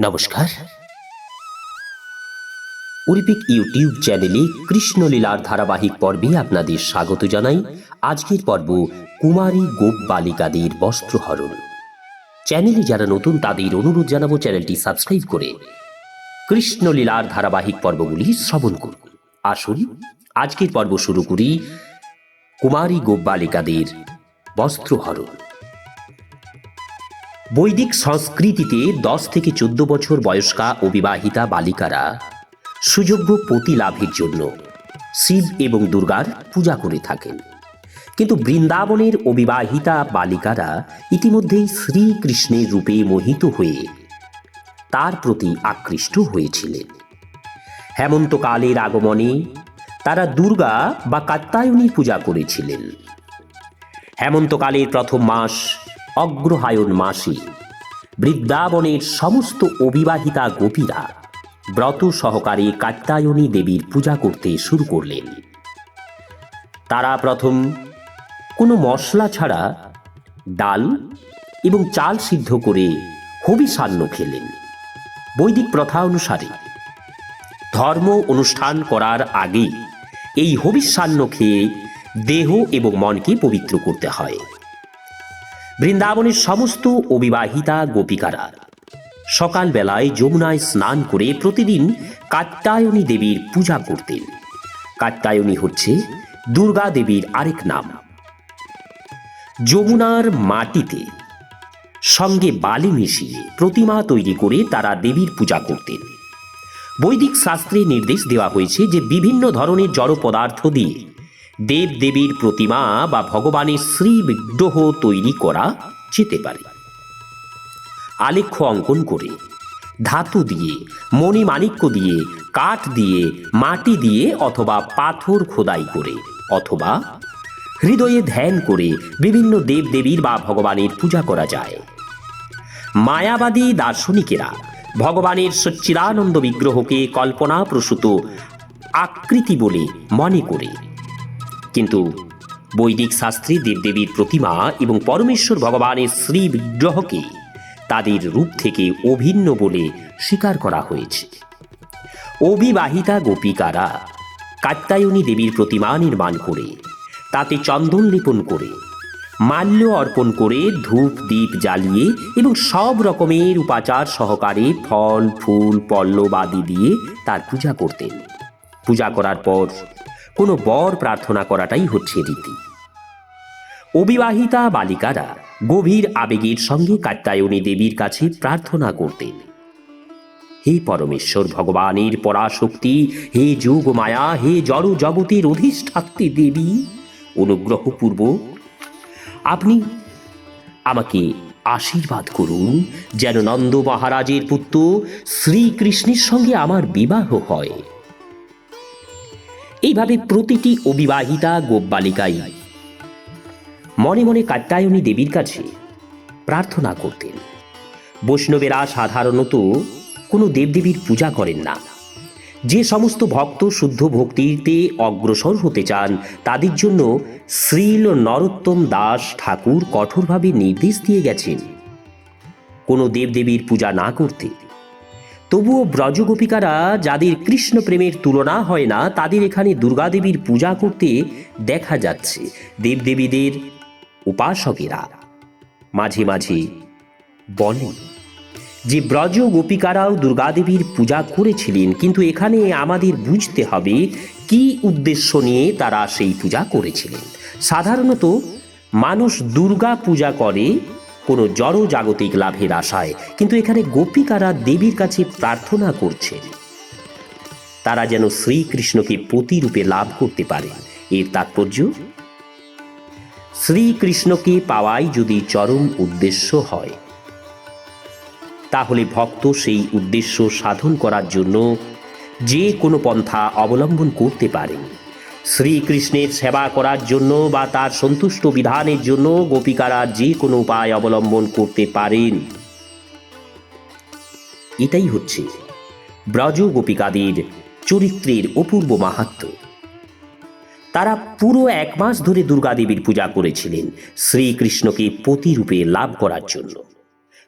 নমস্কার। অরিপিক ইউটিউব চ্যানেলে কৃষ্ণলীলার ধারাবাহিক পর্বে আপনাদের স্বাগত জানাই। আজকের পর্ব কুমারী গোপ বালিকাদের বস্ত্রহরণ। চ্যানেলে যারা নতুন, তাদের অনুরোধ জানাব চ্যানেলটি সাবস্ক্রাইব করে কৃষ্ণলীলার ধারাবাহিক পর্বগুলি শ্রবণ করুন। আসুন, আজকের পর্ব শুরু করি কুমারী গোপ বালিকাদের বস্ত্রহরণ। বৈদিক সংস্কৃতিতে দশ থেকে চোদ্দ বছর বয়স্কা অবিবাহিতা বালিকারা সুযোগ্য পতি লাভের জন্য শিব এবং দুর্গার পূজা করে থাকেন। কিন্তু বৃন্দাবনের অবিবাহিতা বালিকারা ইতিমধ্যেই শ্রীকৃষ্ণের রূপে মোহিত হয়ে তার প্রতি আকৃষ্ট হয়েছিলেন। হেমন্তকালের আগমনে তারা দুর্গা বা কাত্তায়নী পূজা করেছিলেন। হেমন্তকালের প্রথম মাস অগ্রহায়ণ মাসে বৃন্দাবনের সমস্ত অবিবাহিতা গোপীরা ব্রত সহকারে কাত্যায়নী দেবীর পূজা করতে শুরু করলেন। তারা প্রথম কোনো মশলা ছাড়া ডাল এবং চাল সিদ্ধ করে হবিষান্ন খেলেন। বৈদিক প্রথা অনুসারে ধর্ম অনুষ্ঠান করার আগে এই হবিষান্ন খেয়ে দেহ এবং মনকে পবিত্র করতে হয়। বৃন্দাবনের সমস্ত অবিবাহিতা গোপিকারা। সকালবেলায় যমুনায় স্নান করে প্রতিদিন কাত্যায়নী দেবীর পূজা করতেন। কাত্যায়নী হচ্ছে দুর্গা দেবীর আরেক নাম। যমুনার মাটিতে সঙ্গে বালি মিশিয়ে প্রতিমা তৈরি করে তারা দেবীর পূজা করতেন। বৈদিক শাস্ত্রে নির্দেশ দেওয়া হয়েছে যে বিভিন্ন ধরনের জড় পদার্থ দিয়ে দেব দেবীর প্রতিমা বা ভগবানের শ্রী বিগ্রহ তৈরি করা যেতে পারে। আলেখ্য অঙ্কন করে, ধাতু দিয়ে মণিমাণিক্য দিয়ে, কাঠ দিয়ে, মাটি দিয়ে অথবা পাথর খোদাই করে অথবা হৃদয়ে ধ্যান করে বিভিন্ন দেবদেবীর বা ভগবানের পূজা করা যায়। মায়াবাদী দার্শনিকেরা ভগবানের সচ্চিদানন্দ বিগ্রহকে কল্পনাপ্রসূত আকৃতি বলে মনে করে। কিন্তু বৈদিক শাস্ত্রে দেবদেবীর প্রতিমা এবং পরমেশ্বর ভগবানের শ্রী বিগ্রহকে তাদের রূপ থেকে অভিন্ন বলে স্বীকার করা হয়েছে। অবিবাহিতা গোপিকারা কাত্যায়নী দেবীর প্রতিমা নির্মাণ করে, তাতে চন্দন লেপন করে, মাল্য অর্পণ করে, ধূপ দ্বীপ জ্বালিয়ে এবং সব রকমের উপাচার সহকারে ফল, ফুল, পল্লব আদি দিয়ে তার পূজা করতেন। পূজা করার পর কোনো বর প্রার্থনা করাটাই হচ্ছে রীতি। অবিবাহিতা বালিকারা গভীর আবেগের সঙ্গে কাত্যায়নী দেবীর কাছে প্রার্থনা করতেন। হে পরমেশ্বর ভগবানের পরাশক্তি, হে যোগ মায়া হে জড় জগতের অধিষ্ঠাত্রী দেবী, অনুগ্রহপূর্বক আপনি আমাকে আশীর্বাদ করুন যেন নন্দ মহারাজের পুত্র শ্রীকৃষ্ণের সঙ্গে আমার বিবাহ হয়। এইভাবে প্রতিটি অবিবাহিতা গোপবালিকাই। মনে মনে কাত্যায়নী দেবীর কাছে প্রার্থনা করতেন। বৈষ্ণবেরা সাধারণত কোনো দেবদেবীর পূজা করেন না। যে সমস্ত ভক্ত শুদ্ধ ভক্তিতে অগ্রসর হতে চান, তাদের জন্য শ্রীল নরোত্তম দাস ঠাকুর কঠোরভাবে নির্দেশ দিয়ে গেছেন। কোনো দেবদেবীর পূজা না করতে তবুও ব্রজগোপিকারা যাদের কৃষ্ণ প্রেমের তুলনা হয় না, তাদের এখানে দুর্গাদেবীর পূজা করতে দেখা যাচ্ছে। দেবদেবীদের উপাসকেরা। মাঝে মাঝে বলেন যে ব্রজ গোপিকারাও দুর্গাদেবীর পূজা করেছিলেন, কিন্তু এখানে আমাদের বুঝতে হবে কি উদ্দেশ্য নিয়ে তারা সেই পূজা করেছিলেন। সাধারণত মানুষ দুর্গা পূজা করে কোনো জড় জাগতিক লাভের আশায়। কিন্তু এখানে গোপিকারা দেবীর কাছে প্রার্থনা করছে। তারা যেন শ্রীকৃষ্ণকে প্রতিরূপে লাভ করতে পারে। এর তাৎপর্য? শ্রীকৃষ্ণকে পাওয়াই যদি চরম উদ্দেশ্য হয়, তাহলে ভক্ত সেই উদ্দেশ্য সাধন করার জন্য যে কোনো পন্থা অবলম্বন করতে পারেন। শ্রীকৃষ্ণের সেবা করার জন্য বা তার সন্তুষ্ট বিধানের জন্য গোপিকারা যে কোনো উপায় অবলম্বন করতে পারেন। এটাই হচ্ছে ব্রজ গোপিকাদের চরিত্রের অপূর্ব মাহাত্ম্য তারা পুরো এক মাস ধরে দুর্গাদেবীর পূজা করেছিলেন শ্রীকৃষ্ণকে প্রতিরূপে লাভ করার জন্য।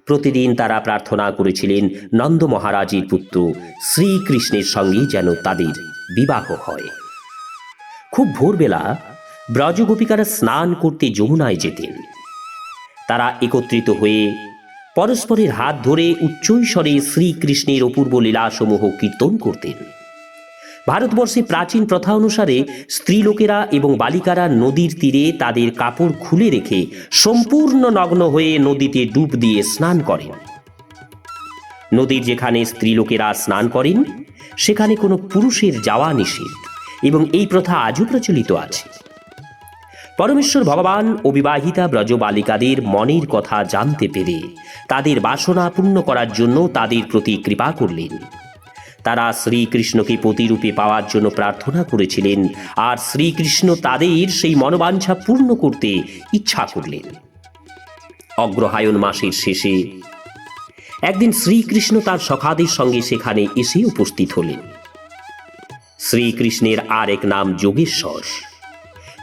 প্রতিদিন তারা প্রার্থনা করেছিলেন, নন্দ মহারাজের পুত্র, শ্রীকৃষ্ণের সঙ্গে যেন তাদের বিবাহ হয়। খুব ভোরবেলা ব্রজগোপিকারা স্নান করতে যমুনায় যেতেন। তারা একত্রিত হয়ে পরস্পরের হাত ধরে উচ্চৈস্বরে শ্রীকৃষ্ণের অপূর্ব লীলাসমূহ কীর্তন করতেন। ভারতবর্ষে প্রাচীন প্রথা অনুসারে স্ত্রীলোকেরা এবং বালিকারা নদীর তীরে তাদের কাপড় খুলে রেখে সম্পূর্ণ নগ্ন হয়ে নদীতে ডুব দিয়ে স্নান করেন। নদীর যেখানে স্ত্রীলোকেরা স্নান করেন, সেখানে কোনো পুরুষের যাওয়া নিষেধ এবং এই প্রথা আজও প্রচলিত আছে। পরমেশ্বর ভগবান অবিবাহিতা ব্রজবালিকাদের মনের কথা জানতে পেরে তাদের বাসনা পূর্ণ করার জন্য তাদের প্রতি কৃপা করলেন। তারা শ্রীকৃষ্ণকে প্রতিরূপে পাওয়ার জন্য প্রার্থনা করেছিলেন আর শ্রীকৃষ্ণ তাদের সেই মনোবাঞ্ছা পূর্ণ করতে ইচ্ছা করলেন। অগ্রহায়ণ মাসের শেষে একদিন শ্রীকৃষ্ণ তার সখাদের সঙ্গে সেখানে এসে উপস্থিত হলেন। শ্রীকৃষ্ণের আর এক নাম যোগেশ্বর।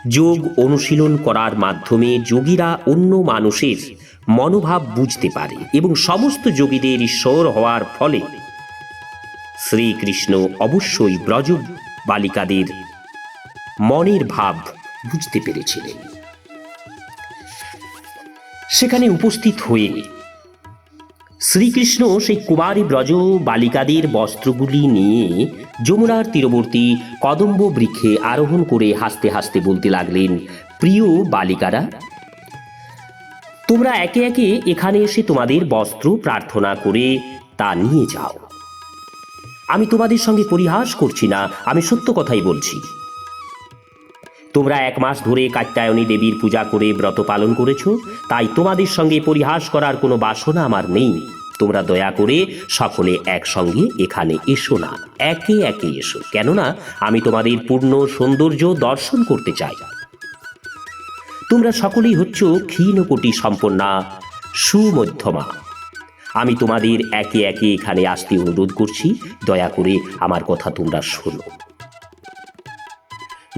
যোগ অনুশীলন করার মাধ্যমে যোগীরা অন্য মানুষের মনোভাব বুঝতে পারে এবং সমস্ত যোগীদের ঈশ্বর হওয়ার ফলে শ্রীকৃষ্ণ অবশ্যই ব্রজ বালিকাদের মনের ভাব বুঝতে পেরেছিলেন। সেখানে উপস্থিত হয়ে শ্রীকৃষ্ণ সেই কুমারী ব্রজ বালিকাদের বস্ত্রগুলি নিয়ে যমুনার তীরবর্তী কদম্ব বৃক্ষে আরোহণ করে হাসতে হাসতে বলতে লাগলেন, প্রিয় বালিকারা, তোমরা একে একে এখানে এসে তোমাদের বস্ত্র প্রার্থনা করে তা নিয়ে যাও। আমি তোমাদের সঙ্গে পরিহাস করছি না, আমি সত্য কথাই বলছি। তোমরা এক মাস ধরে কাত্যায়নী দেবীর পূজা করে ব্রত পালন করেছ, তাই তোমাদের সঙ্গে পরিহাস করার কোনো বাসনা আমার নেই। তোমরা দয়া করে সকলে একসঙ্গে এখানে এসো না, একে একে এসো। কেননা আমি তোমাদের পূর্ণ সৌন্দর্য দর্শন করতে চাই। তোমরা সকলেই হচ্ছ ক্ষীণকোটি সম্পন্না, সুমধ্যমা। আমি তোমাদের একে একে এখানে আসতে অনুরোধ করছি, দয়া করে আমার কথা তোমরা শোনো।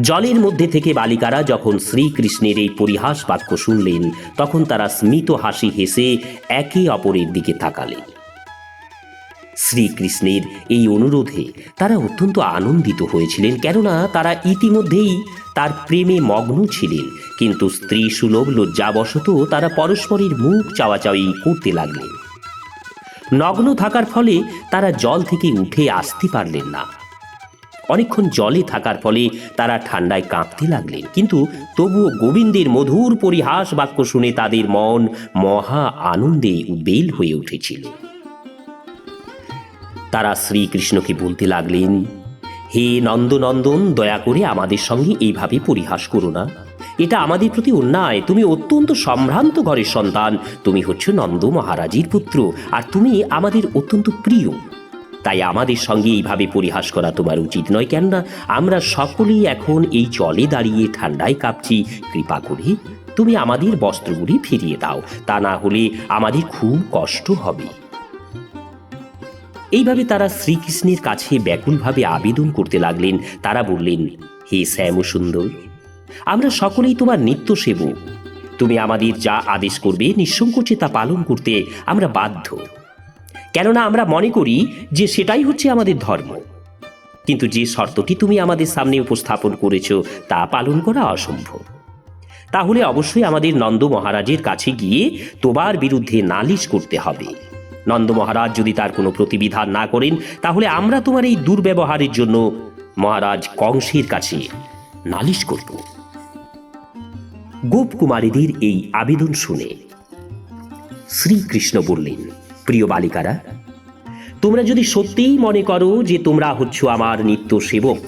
জলের মধ্যে থেকে বালিকারা যখন শ্রীকৃষ্ণের এই পরিহাস বাক্য শুনলেন, তখন তারা স্মিত হাসি হেসে একে অপরের দিকে তাকালেন। শ্রীকৃষ্ণের এই অনুরোধে তারা অত্যন্ত আনন্দিত হয়েছিলেন, কেননা তারা ইতিমধ্যেই তার প্রেমে মগ্ন ছিলেন, কিন্তু স্ত্রী সুলভ লজ্জাবশত তারা পরস্পরের মুখ চাওয়াচাওয়ি করতে লাগলেন। নগ্ন থাকার ফলে তারা জল থেকে উঠে আসতে পারলেন না। অনেকক্ষণ জলে থাকার ফলে তারা ঠান্ডায় কাঁপতে লাগলেন। কিন্তু তবুও গোবিন্দের মধুর পরিহাস বাক্য শুনে তাদের মন মহা আনন্দে বেল হয়ে উঠেছিল। তারা শ্রীকৃষ্ণকে বলতে লাগলেন, হে নন্দনন্দন, দয়া করে আমাদের সঙ্গে এইভাবে পরিহাস করো না। এটা আমাদের প্রতি অন্যায়। তুমি অত্যন্ত সম্ভ্রান্ত ঘরের সন্তান। তুমি হচ্ছ নন্দ মহারাজের পুত্র। আর তুমি আমাদের অত্যন্ত প্রিয়। তাই আমাদের সঙ্গে এইভাবে পরিহাস করা তোমার উচিত নয়, কেননা আমরা সকলেই এখন এই জলে দাঁড়িয়ে ঠান্ডায় কাঁপছি। কৃপা করে তুমি আমাদের বস্ত্রগুলি ফিরিয়ে দাও, তা না হলে আমাদের খুব কষ্ট হবে। এইভাবে তারা শ্রীকৃষ্ণের কাছে ব্যাকুলভাবে আবেদন করতে লাগলেন। তারা বললেন, হে শ্যাম সুন্দর আমরা সকলেই তোমার নিত্য সেবক তুমি আমাদের যা আদেশ করবে, নিঃসংকোচে তা পালন করতে আমরা বাধ্য। কেননা আমরা মনে করি যে সেটাই হচ্ছে আমাদের ধর্ম। কিন্তু যে শর্তটি তুমি আমাদের সামনে উপস্থাপন করেছ, তা পালন করা অসম্ভব। তাহলে অবশ্যই আমাদের নন্দ মহারাজের কাছে গিয়ে তোমার বিরুদ্ধে নালিশ করতে হবে। নন্দ মহারাজ যদি তার কোনো প্রতিবিধান না করেন, তাহলে আমরা তোমার এই দুর্ব্যবহারের জন্য মহারাজ কংসের কাছে নালিশ করব। গোপকুমারীদের এই আবেদন শুনে শ্রীকৃষ্ণ বললেন প্রিয় বালিকারা, তোমরা যদি সত্যিই মনে করো যে তোমরা হচ্ছ আমার নিত্য সেবক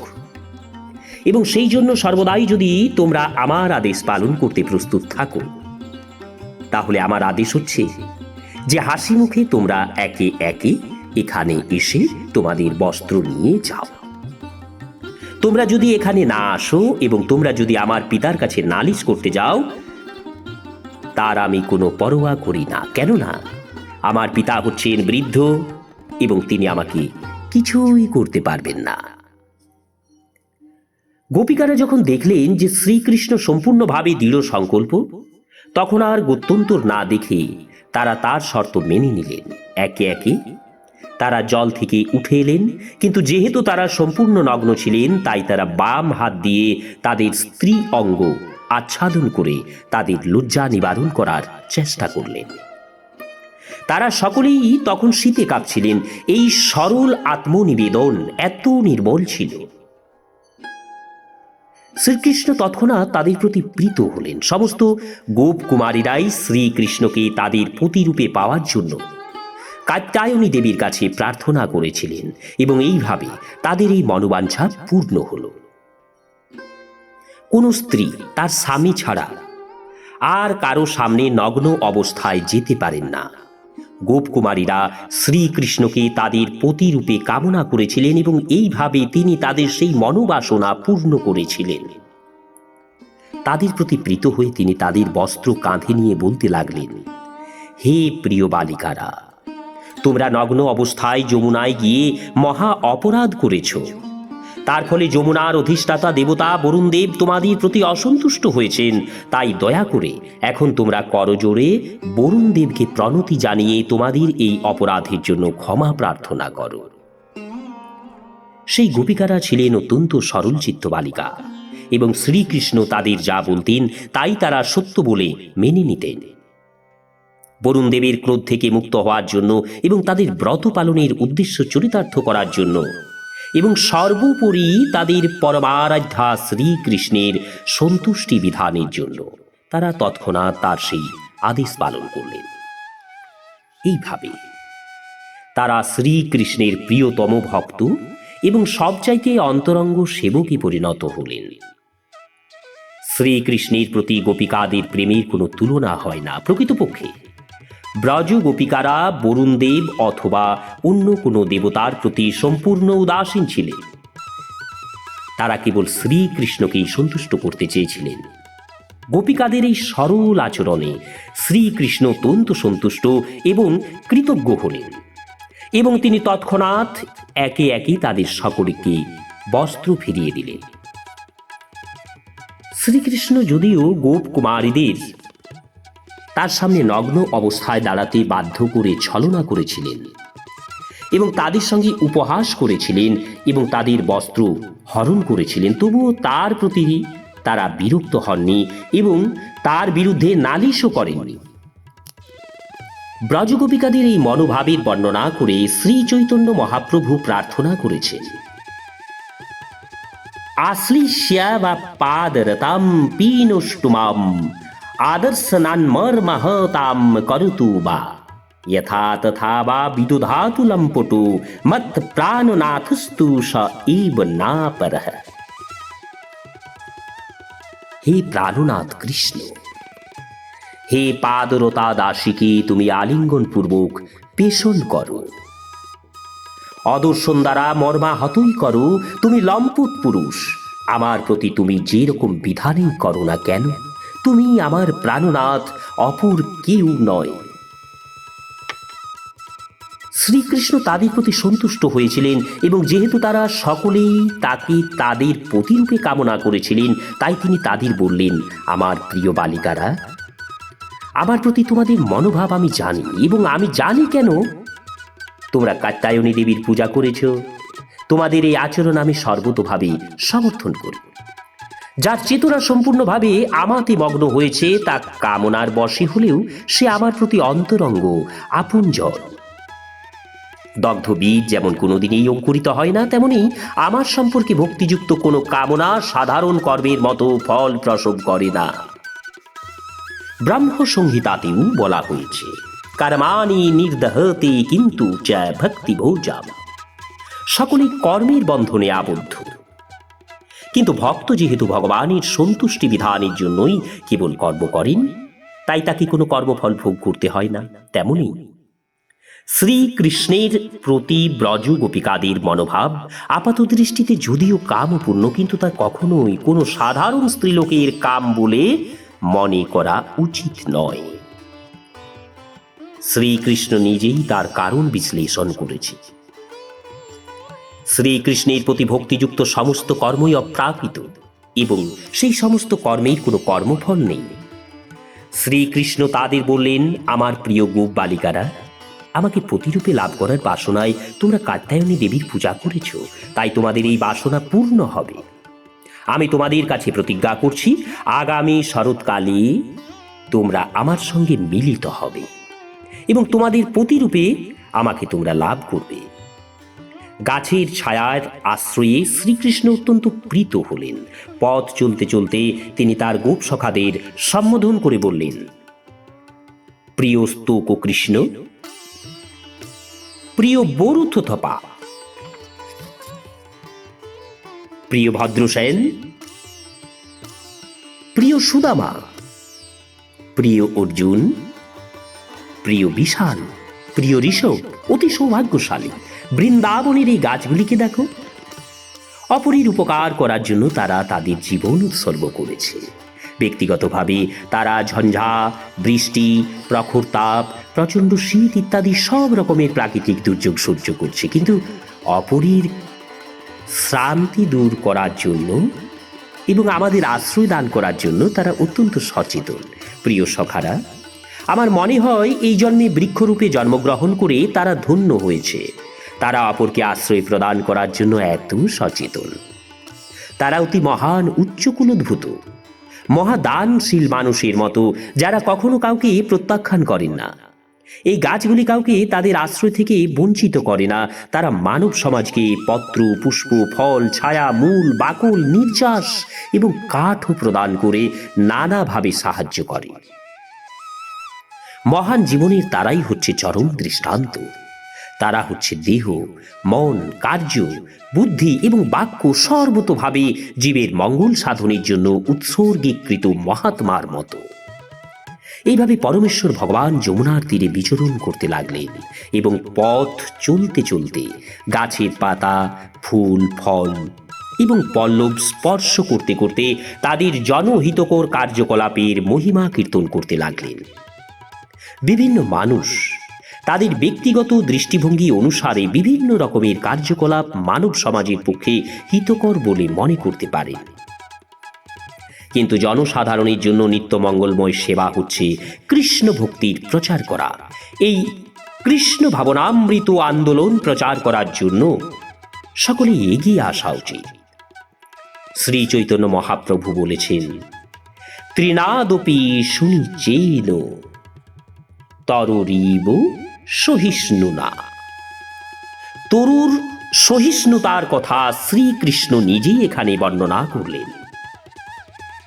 এবং সেই জন্য সর্বদাই যদি তোমরা আমার আদেশ পালন করতে প্রস্তুত থাকো, তাহলে আমার আদেশ হচ্ছে যে হাসি মুখে তোমরা একে একে এখানে এসে তোমাদের বস্ত্র নিয়ে যাও। তোমরা যদি এখানে না আসো এবং তোমরা যদি আমার পিতার কাছে নালিশ করতে যাও, তার আমি কোনো পরোয়া করি না। কেননা আমার পিতা হচ্ছেন বৃদ্ধ এবং তিনি আমাকে কিছুই করতে পারবেন না। গোপিকারা যখন দেখলেন যে শ্রীকৃষ্ণ সম্পূর্ণভাবে দৃঢ় সংকল্প, তখন আর গত্যন্তর না দেখে তারা তার শর্ত মেনে নিলেন। একে একে তারা জল থেকে উঠে এলেন, কিন্তু যেহেতু তারা সম্পূর্ণ নগ্ন ছিলেন, তাই তারা বাম হাত দিয়ে তাদের স্ত্রী অঙ্গ আচ্ছাদন করে তাদের লজ্জা নিবারণ করার চেষ্টা করলেন। তারা সকলেই তখন শীতে কাঁপছিলেন। এই সরল আত্মনিবেদন এত নির্মল ছিল। শ্রীকৃষ্ণ তৎক্ষণাৎ তাদের প্রতি প্রীত হলেন। সমস্ত গোপ কুমারীরাই শ্রীকৃষ্ণকে তাদের প্রতিরূপে পাওয়ার জন্য কাত্যায়নী দেবীর কাছে প্রার্থনা করেছিলেন এবং এইভাবে তাদের এই মনোবাঞ্ছা পূর্ণ হল। কোন স্ত্রী তার স্বামী ছাড়া আর কারও সামনে নগ্ন অবস্থায় যেতে পারেন না। গোপকুমারীরা শ্রীকৃষ্ণকে তাদের প্রতিরূপে কামনা করেছিলেন এবং এইভাবে তিনি তাদের সেই মনোবাসনা পূর্ণ করেছিলেন। তাদের প্রতি প্রীত হয়ে তিনি তাদের বস্ত্র কাঁধে নিয়ে বলতে লাগলেন, হে প্রিয় বালিকারা, তোমরা নগ্ন অবস্থায় যমুনায় গিয়ে মহা অপরাধ করেছ। তার ফলে যমুনার অধিষ্ঠাতা দেবতা বরুণদেব তোমাদের প্রতি অসন্তুষ্ট হয়েছেন। তাই দয়া করে এখন তোমরা করজোড়ে বরুণদেবকে প্রণতি জানিয়ে তোমাদের এই অপরাধের জন্য ক্ষমা প্রার্থনা করো। সেই গোপিকারা ছিলেন অত্যন্ত সরল চিত্ত বালিকা এবং শ্রীকৃষ্ণ তাদের যা বলতেন তাই তারা সত্য বলে মেনে নিতেন। বরুণ দেবীর ক্রোধ থেকে মুক্ত হওয়ার জন্য এবং তাদের ব্রত পালনের উদ্দেশ্য চরিতার্থ করার জন্য এবং সর্বোপরি তাদের পরমারাধ্যা শ্রীকৃষ্ণের সন্তুষ্টি বিধানের জন্য। তারা তৎক্ষণাৎ তার সেই আদেশ পালন করলেন। এইভাবে তারা শ্রীকৃষ্ণের প্রিয়তম ভক্ত এবং সবচাইতে অন্তরঙ্গ সেবকে পরিণত হলেন। শ্রীকৃষ্ণের প্রতি গোপিকাদের প্রেমের কোনো তুলনা হয় না প্রকৃতপক্ষে। ব্রজ গোপিকারা বরুণদেব অথবা অন্য কোনো দেবতার প্রতি সম্পূর্ণ উদাসীন ছিলেন। তারা কেবল শ্রীকৃষ্ণকেই সন্তুষ্ট করতে চেয়েছিলেন। গোপিকাদের এই সরল আচরণে শ্রীকৃষ্ণ অত্যন্ত সন্তুষ্ট এবং কৃতজ্ঞ হলেন এবং তিনি তৎক্ষণাৎ একে একে তাদের সকলকে বস্ত্র ফিরিয়ে দিলেন। শ্রীকৃষ্ণ যদিও গোপ কুমারীদের তার সামনে নগ্ন অবস্থায় দাঁড়াতে বাধ্য করে ছলনা করেছিলেন এবং তাদের সঙ্গে উপহাস করেছিলেন এবং তাদের বস্ত্র হরণ করেছিলেন। তবুও তার প্রতি তারা বিরক্ত হননি এবং তার বিরুদ্ধে নালিশও করেননি। ব্রজগোপিকাদের এই মনোভাবের বর্ণনা করে শ্রী চৈতন্য মহাপ্রভু প্রার্থনা করেছেন। আশ্লিষ্যা বা পাদরতাম পীনুষ্টুমাম আদর্শনান্মর্মহতাম করতু বা यथा तथा वा विदुधातु लम्पटो मत् प्राणनाथस्तु स एव नापरः হে প্রাণনাথ কৃষ্ণ হে পাদরতা দাসীকে তুমি আলিঙ্গন পূর্বক পেষণ করো অদর্শন দ্বারা মর্মাহতই করো তুমি লম্পট পুরুষ আমার প্রতি তুমি যেরকম বিধানই করো না কেন তুমি আমার প্রাণনাথ অপর কেউ নয়। শ্রীকৃষ্ণ তাদের প্রতি সন্তুষ্ট হয়েছিলেন এবং যেহেতু তারা সকলেই তাকে তাদের প্রতিরূপে কামনা করেছিলেন, তাই তিনি তাদের বললেন, আমার প্রিয় বালিকারা, আমার প্রতি তোমাদের মনোভাব আমি জানি এবং আমি জানি কেন? তোমরা কাত্যায়নী দেবীর পূজা করেছ। তোমাদের এই আচরণ আমি সর্বতোভাবে সমর্থন করি। যার চেতনা সম্পূর্ণভাবে আমাতে মগ্ন হয়েছে তা কামনার বশে হলেও সে আমার প্রতি অন্তরঙ্গ, আপনজন। দগ্ধ বীজ যেমন কোনোদিনই অঙ্কুরিত হয় না, তেমনি আমার সম্পর্কে ভক্তিযুক্ত কোনো কামনা সাধারণ কর্মের মতো ফল প্রসব করে না। ব্রাহ্ম সংহিতাতেও বলা হয়েছে, কর্মাণি নির্দহতে কিন্তু চ ভক্তি ভোজাম। সকলেই কর্মের বন্ধনে আবদ্ধ। কিন্তু ভক্ত যেহেতু ভগবানের সন্তুষ্টি বিধানের জন্যই কেবল কর্ম করেন, তাই তাকে কোনো কর্মফল ভোগ করতে হয় না, তেমনি। শ্রীকৃষ্ণের প্রতি ব্রজ গোপিকাদের মনোভাব আপাত দৃষ্টিতে যদিও কামপূর্ণ, কিন্তু তা কখনোই কোনো সাধারণ স্ত্রীলোকের কাম বলে মনে করা উচিত নয়। শ্রীকৃষ্ণ নিজেই তার কারণ বিশ্লেষণ করেছে। শ্রীকৃষ্ণের প্রতি ভক্তিযুক্ত সমস্ত কর্মই অপ্রাকৃত এবং সেই সমস্ত কর্মের কোনো কর্মফল নেই। শ্রীকৃষ্ণ তাদের বললেন, আমার প্রিয় গোপ বালিকারা, আমাকে প্রতিরূপে লাভ করার বাসনায় তোমরা কাত্যায়নী দেবীর পূজা করেছ, তাই তোমাদের এই বাসনা পূর্ণ হবে। আমি তোমাদের কাছে প্রতিজ্ঞা করছি, আগামী শরৎকালে তোমরা আমার সঙ্গে মিলিত হবে এবং তোমাদের প্রতিরূপে আমাকে তোমরা লাভ করবে। গাছের ছায়ার আশ্রয়ে শ্রীকৃষ্ণ অত্যন্ত প্রীত হলেন। পথ চলতে চলতে তিনি তার গোপ সখাদের সম্বোধন করে বললেন, প্রিয় স্তোক কৃষ্ণ, প্রিয় বরুথ থপা, প্রিয় ভদ্রসেন প্রিয় সুদামা, প্রিয় অর্জুন, প্রিয় বিশাল, প্রিয় ঋষভ, অতি সৌভাগ্যশালী বৃন্দাবনের এই গাছগুলিকে দেখো। অপরের উপকার করার জন্য তারা তাদের জীবন উৎসর্গ করেছে। ব্যক্তিগতভাবে তারা ঝঞ্ঝা, বৃষ্টি, প্রখর তাপ, প্রচণ্ড শীত ইত্যাদি সব রকমের প্রাকৃতিক দুর্যোগ সহ্য করছে। কিন্তু অপরের শ্রান্তি দূর করার জন্য এবং আমাদের আশ্রয় দান করার জন্য তারা অত্যন্ত সচেতন। প্রিয় সখারা, আমার মনে হয় এই জন্মে বৃক্ষরূপে জন্মগ্রহণ করে তারা ধন্য হয়েছে। তারা অপরকে আশ্রয় প্রদান করার জন্য এত সচেতন। তারা অতি মহান উচ্চকুলোদ্ভূত মহাদানশীল মানুষের মতো, যারা কখনো কাউকে প্রত্যাখ্যান করেন না। এই গাছগুলি কাউকে তাদের আশ্রয় থেকে বঞ্চিত করে না। তারা মানব সমাজকে পত্র, পুষ্প, ফল, ছায়া, মূল, বাকল, নির্যাস এবং কাঠও প্রদান করে নানাভাবে সাহায্য করে। মহান জীবনের তারাই হচ্ছে চরম দৃষ্টান্ত। তারা হচ্ছে দেহ, মন, কার্য, বুদ্ধি এবং বাক্য সর্বতভাবে জীবের মঙ্গল সাধনের জন্য উৎসর্গীকৃত মহাত্মার মতো। এইভাবে পরমেশ্বর ভগবান যমুনার তীরে বিচরণ করতে লাগলেন এবং পথ চলতে চলতে গাছের পাতা, ফুল, ফল এবং পল্লব স্পর্শ করতে করতে তাদের জনহিতকর কার্যকলাপের মহিমা কীর্তন করতে লাগলেন। বিভিন্ন মানুষ তাদের ব্যক্তিগত দৃষ্টিভঙ্গি অনুসারে বিভিন্ন রকমের কার্যকলাপ মানব সমাজের পক্ষে হিতকর বলে মনে করতে পারে। কিন্তু জনসাধারণের জন্য নিত্য মঙ্গলময় সেবা হচ্ছে কৃষ্ণ ভক্তির প্রচার করা। এই কৃষ্ণ ভাবনামৃত আন্দোলন প্রচার করার জন্য সকলে এগিয়ে আসা উচিত। শ্রী চৈতন্য মহাপ্রভু বলেছেন, ত্রিনাদপি সুনিচেন তরুরীব সহিষ্ণু না তরুর সহিষ্ণুতার কথা শ্রীকৃষ্ণ নিজেই এখানে বর্ণনা করলেন।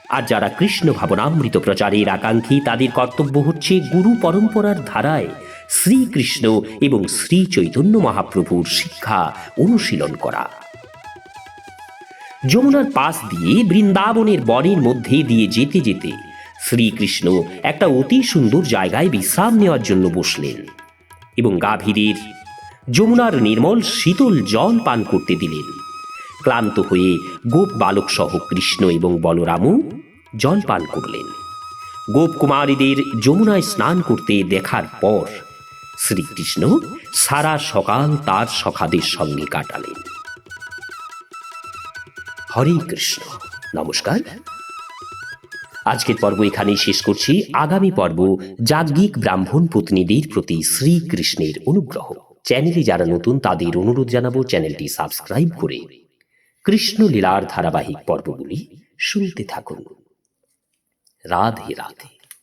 আর যারা কৃষ্ণ ভাবনামৃত প্রচারের আকাঙ্ক্ষী, তাদের কর্তব্য হচ্ছে গুরু পরম্পরার ধারায় শ্রীকৃষ্ণ এবং শ্রী চৈতন্য মহাপ্রভুর শিক্ষা অনুশীলন করা। যমুনার পাশ দিয়ে বৃন্দাবনের বনের মধ্যে দিয়ে যেতে যেতে শ্রীকৃষ্ণ একটা অতি সুন্দর জায়গায় বিশ্রাম নেওয়ার জন্য বসলেন। এবং গাভীদের যমুনার নির্মল শীতল জল পান করতে দিলেন। ক্লান্ত হয়ে গোপ বালক সহ কৃষ্ণ এবং বলরামও জল পান করলেন। গোপ কুমারীদের যমুনায় স্নান করতে দেখার পর শ্রীকৃষ্ণ সারা সকাল তার সখাদের সঙ্গে কাটালেন। হরে কৃষ্ণ, নমস্কার। আজকের পর্ব এখানেই শেষ করছি। আগামী পর্ব যাজ্ঞিক ব্রাহ্মণ প্রতিনিধির প্রতি শ্রীকৃষ্ণের অনুগ্রহ। চ্যানেলে যারা নতুন, তাদের অনুরোধ জানাব চ্যানেলটি সাবস্ক্রাইব করে কৃষ্ণ লীলার ধারাবাহিক পর্বগুলি শুনতে থাকুন। রাধে রাধে।